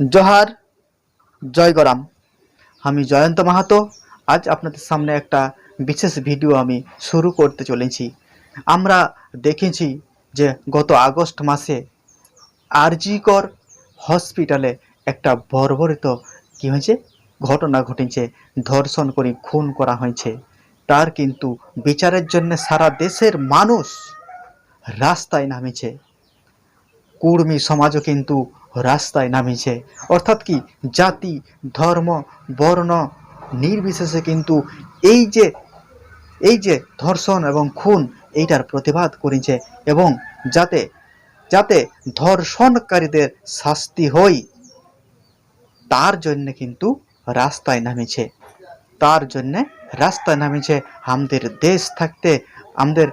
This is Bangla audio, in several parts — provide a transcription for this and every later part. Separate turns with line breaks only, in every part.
জোহার, জয় গরাম আমি জয়ন্ত মাহাতো, আজ আপনাদের সামনে একটা বিশেষ ভিডিও আমি শুরু করতে চলেছি। আমরা দেখেছি যে গত আগস্ট মাসে আরজিকর হসপিটালে একটা বর্বরিত কী হয়েছে? ঘটনা ঘটেছে, ধর্ষণ করে খুন করা হয়েছে। তার কিন্তু বিচারের জন্য সারা দেশের মানুষ রাস্তায় নামেছে। কুর্মী সমাজও কিন্তু রাস্তায় নামিছে। অর্থাৎ কি জাতি, ধর্ম, বর্ণ নির্বিশেষে কিন্তু এই যে এই যে ধর্ষণ এবং খুন এইটার প্রতিবাদ করেছে এবং যাতে যাতে ধর্ষণকারীদের শাস্তি হই, তার জন্য কিন্তু রাস্তায় নামেছে। তার জন্যে রাস্তায় নামেছে আমাদের দেশ থাকতে আমাদের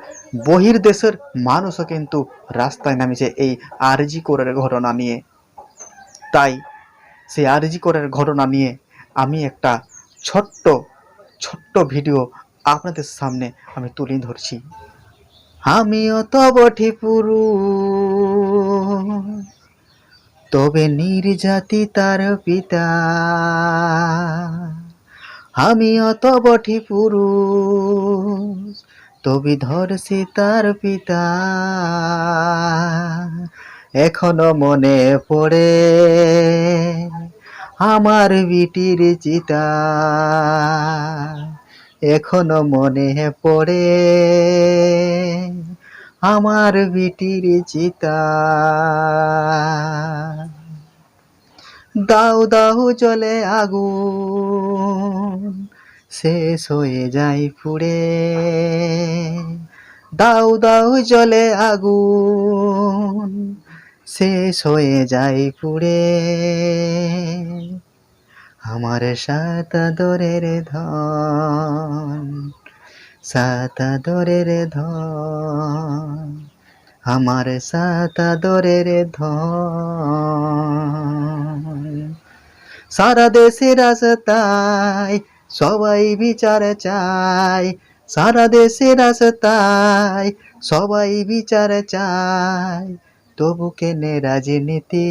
বহির দেশের মানুষও কিন্তু রাস্তায় নামেছে এই আরজি করের ঘটনা নিয়ে। তাই সেই আরজি করের ঘটনা নিয়ে আমি একটা ছোট্ট ছোট্ট ভিডিও আপনাদের সামনে আমি তুলে ধরছি। আমিও তো পুরুষ, তবে নির্জাতি তার পিতা। আমি অত বঠি পুরুষ তবে ধরছি তার পিতা। এখনও মনে পড়ে আমার বিটির চিতা। এখনও মনে পড়ে আমার বিটির চিতা। দাও দাও চলে আগুন শেষ হয়ে যায় পুড়ে দাউ দাউ জলে আগুন, শেষ হয়ে যায় পুড়ে আমার সাত দরের ধন, সাত দরের ধন, আমার সাত দরের ধন। সারা দেশের রাস্তায় সবাই বিচার চায়, সারা দেশের রাস্তায় সবাই বিচার চায়। তবু কেনে রাজনীতি?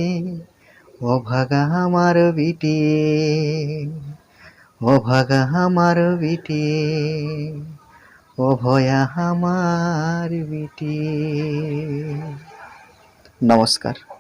ও ভাগা আমার বিটি ও ভাগা আমার বিটি ও ভয়া আমার বিটি। নমস্কার।